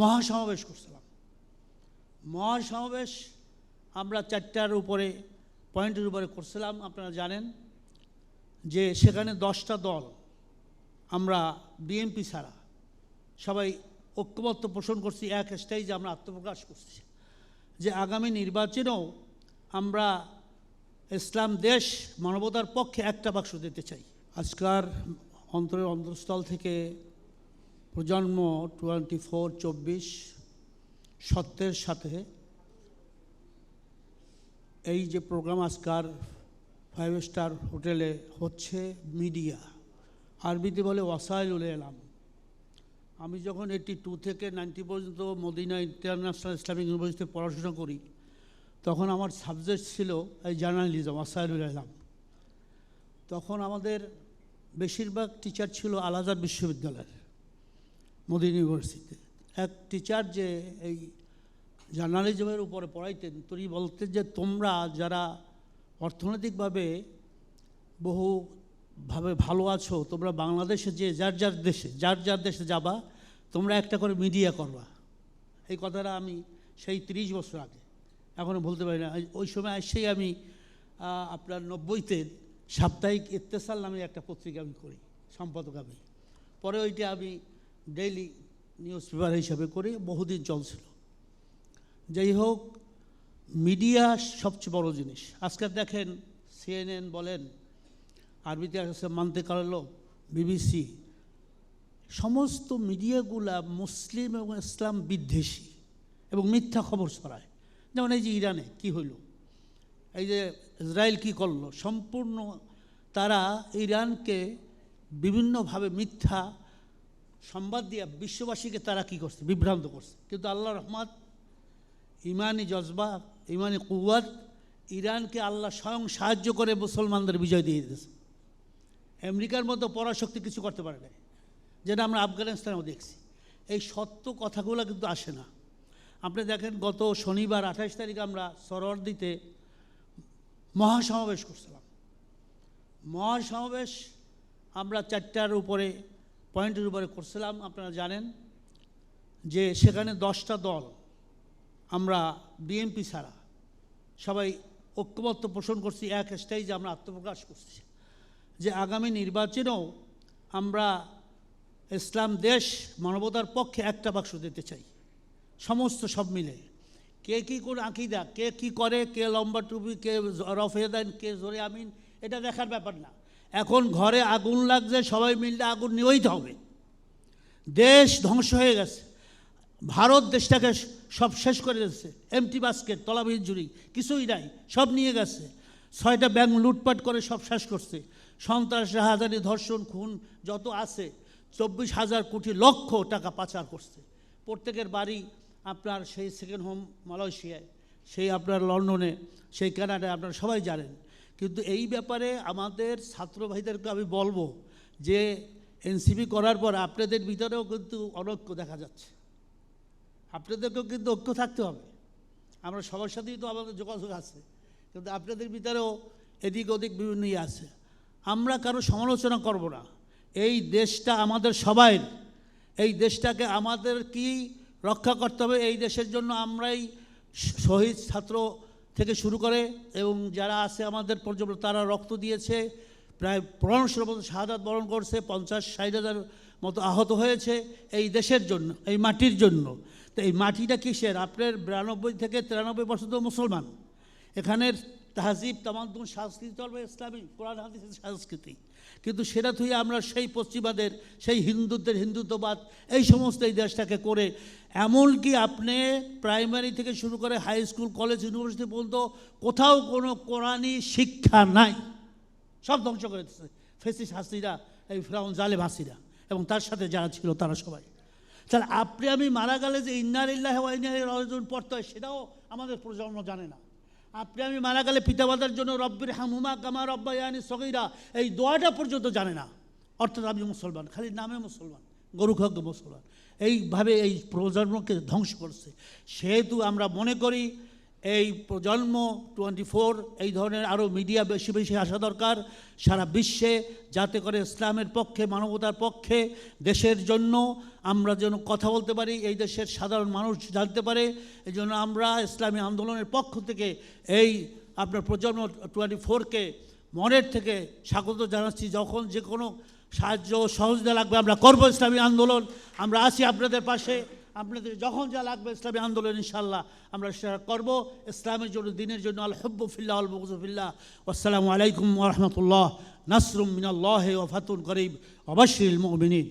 মহাসমাবেশ করছিলাম। মহাসমাবেশ আমরা চারটার উপরে, পয়েন্টের উপরে করছিলাম, আপনারা জানেন যে সেখানে দশটা দল আমরা বিএনপি ছাড়া সবাই ঐক্যবদ্ধ পোষণ করছি, এক স্টেজে আমরা আত্মপ্রকাশ করছি যে আগামী নির্বাচনেও আমরা ইসলাম দেশ মানবতার পক্ষে একটা বাক্স দিতে চাই। আজকার অন্তরের অন্তঃস্থল থেকে প্রজন্ম টোয়েন্টি ফোর চব্বিশ সত্যের সাথে এই যে প্রোগ্রাম আজকার ফাইভ স্টার হোটেলে হচ্ছে মিডিয়া। আরবিতে বলে ওয়াসাইলুল এলাম। আমি যখন এটি টু থেকে নাইনটি পর্যন্ত মদিনা ইন্টারন্যাশনাল ইসলামিক ইউনিভার্সিটিতে পড়াশোনা করি, তখন আমার সাবজেক্ট ছিল এই জার্নালিজম ওয়াসাইলুল এলাম। তখন আমাদের বেশিরভাগ টিচার ছিল আলাদা বিশ্ববিদ্যালয়ের। মোদিন ইউনিভার্সিটিতে এক টিচার যে এই জার্নালিজমের উপরে পড়াইতেন, তিনি বলতেন যে, তোমরা যারা অর্থনৈতিকভাবে বহুভাবে ভালো আছো, তোমরা বাংলাদেশে যে, যার যার দেশে, যার যার দেশে যাবা, তোমরা একটা করে মিডিয়া করবা। এই কথাটা আমি সেই তিরিশ বছর আগে এখনও বলতে পারি না। ওই সময় এসেই আমি আপনার নব্বইতে সাপ্তাহিক ইত্তেসাল নামে একটা পত্রিকা আমি করি, সম্পাদক আমি। পরে ওইটা আমি ডেইলি নিউজ পেপার হিসাবে করে, বহুদিন চলছিল। যাই হোক মিডিয়া সবচেয়ে বড় জিনিস। আজকে দেখেন সিএনএন বলেন, আরবিতে আছে মানতে কারলো বিবিসি সমস্ত মিডিয়াগুলা মুসলিম এবং ইসলাম বিদ্বেষী এবং মিথ্যা খবর ছড়ায়। যেমন এই যে ইরানে, কি হইল? এই যে ইসরায়েল কি করল? সম্পূর্ণ তারা ইরানকে বিভিন্নভাবে মিথ্যা সংবাদ দিয়ে বিশ্ববাসীকে তারা কি করছে? বিভ্রান্ত করছে। কিন্তু আল্লাহ রহমত, ইমানি জজবা, ইমানি কুয়াত ইরানকে আল্লাহ স্বয়ং সাহায্য করে মুসলমানদের বিজয় দিয়ে দিয়েছে আমেরিকার মতো পরাশক্তি কিছু করতে পারে না যেটা আমরা আফগানিস্তানেও দেখছি। এই সত্য কথাগুলো কিন্তু আসে না। আপনি দেখেন, গত শনিবার আঠাশ তারিখ আমরা সরওয়ার্দিতে মহাসমাবেশ করছিলাম। মহাসমাবেশ আমরা চারটার উপরে পয়েন্টের উপরে করছিলাম, আপনারা জানেন যে সেখানে দশটা দল, আমরা বিএনপি ছাড়া সবাই ঐক্যবদ্ধ পোষণ করছি, এক স্টেজে আমরা আত্মপ্রকাশ করছি। যে আগামী নির্বাচনেও আমরা ইসলাম দেশ, মানবতার পক্ষে একটা বাক্স দিতে চাই। সমস্ত সব মিলে। কে কী কোন আকিদা, কে কি করে, কে লম্বা টুপি, কে রফে দেন কে জোরে আমিন, এটা দেখার ব্যাপার না। এখন ঘরে আগুন লাগছে, সবাই মিললে আগুন নিয়েই হবে। দেশ ধ্বংস হয়ে গেছে। ভারত দেশটাকে সব শেষ করে দিচ্ছে এমটি বাস্কেট তলাবিহীন জুড়ি কিছুই নাই, সব নিয়ে গেছে। ছয়টা ব্যাংক লুটপাট করে সব শেষ করছে। সন্ত্রাস, রাহাজানি, ধর্ষণ, খুন যত আছে, চব্বিশ হাজার কোটি লক্ষ টাকা পাচার করছে। প্রত্যেকের বাড়ি আপনার সেই সেকেন্ড হোম মালয়েশিয়ায়, সেই আপনার লন্ডনে, সেই কানাডায়, আপনারা সবাই জানেন। কিন্তু এই ব্যাপারে আমাদের ছাত্র ভাইদেরকে আমি বলব যে এনসিপি করার পর আপনাদের ভিতরেও কিন্তু অনৈক্য দেখা যাচ্ছে। আপনাদেরকেও কিন্তু ঐক্য থাকতে হবে। আমরা সবার সাথেই তো আমাদের যোগাযোগ আছে, কিন্তু আপনাদের ভিতরেও এদিক ওদিক বিভিন্ন ইয়ে আছে। আমরা কারও সমালোচনা করব না। এই দেশটা আমাদের সবাই এই দেশটাকে আমাদের কি রক্ষা করতে হবে? এই দেশের জন্য আমরাই শহীদ ছাত্র থেকে শুরু করে এবং যারা আছে আমাদের পর্যন্ত তারা রক্ত দিয়েছে। প্রায় পনেরোশোর মতো শাহাদাত বরণ করছে, পঞ্চাশ, ষাট হাজার মতো আহত হয়েছে এই দেশের জন্য, এই মাটির জন্য। তো এই মাটিটা কিসের? আপনার বিরানব্বই থেকে তিরানব্বই পর্যন্ত মুসলমান। এখানের তাহজিব তামাদ্দুন সংস্কৃতি চলবে ইসলামী কোরআন হাদিসের সংস্কৃতি কিন্তু সেটা থুয়ে আমরা সেই পশ্চিমাদের, সেই হিন্দুদের, হিন্দুত্ববাদ, এই সমস্ত এই দেশটাকে করে এমনকি আপনি প্রাইমারি থেকে শুরু করে হাই স্কুল, কলেজ, ইউনিভার্সিটি পর্যন্ত কোথাও কোনো কোরআনই শিক্ষা নাই। সব ধ্বংস করে দিচ্ছে ফেসিস হাসিরা, এই ফ্রাউন জালেম হাসিরা এবং তার সাথে যারা ছিল তারা সবাই। তাহলে আপনি আমি মারা গেলে যে ইন্নার ইল্লাহ অর্জন পড়তে হয়, সেটাও আমাদের প্রজন্ম জানে না। আপনি আমি মারা গেলে পিতামাতার জন্য রব্বির হামুমা কামা রব্বায়ানি সগিরা। এই দোয়াটা পর্যন্ত জানে না। অর্থাৎ আমি মুসলমান, খালি নামে মুসলমান, গরু খাদ্য মুসলমান। এইভাবে এই প্রজন্মকে ধ্বংস করছে। সেহেতু আমরা মনে করি এই প্রজন্ম টোয়েন্টি ফোর, এই ধরনের আরও মিডিয়া বেশি বেশি আসা দরকার সারা বিশ্বে, যাতে করে ইসলামের পক্ষে, মানবতার পক্ষে, দেশের জন্য আমরা যেন কথা বলতে পারি, এই দেশের সাধারণ মানুষ জানতে পারে। এই জন্য আমরা ইসলামী আন্দোলনের পক্ষ থেকে এই আপনার প্রজন্ম টোয়েন্টি ফোরকে মনের থেকে স্বাগত জানাচ্ছি। যখন যে কোনো সাহায্য সহযোগিতা লাগবে, আমরা করব ইসলামী আন্দোলন। আমরা আছি আপনাদের পাশে। আপনাদের যখন যা লাগবে ইসলামী আন্দোলন ইনশাল্লাহ আমরা সেটা করব। ইসলামের জন্য, দিনের জন্য। আল হব্বুফিল্লাহ আল বকজুফিল্লাহ আসসালামু আলাইকুম রহমতুল্লাহ। নাসরুম মিনাল্লাহ ও ফাতুল করিম অবশ্যই মুমিনিন।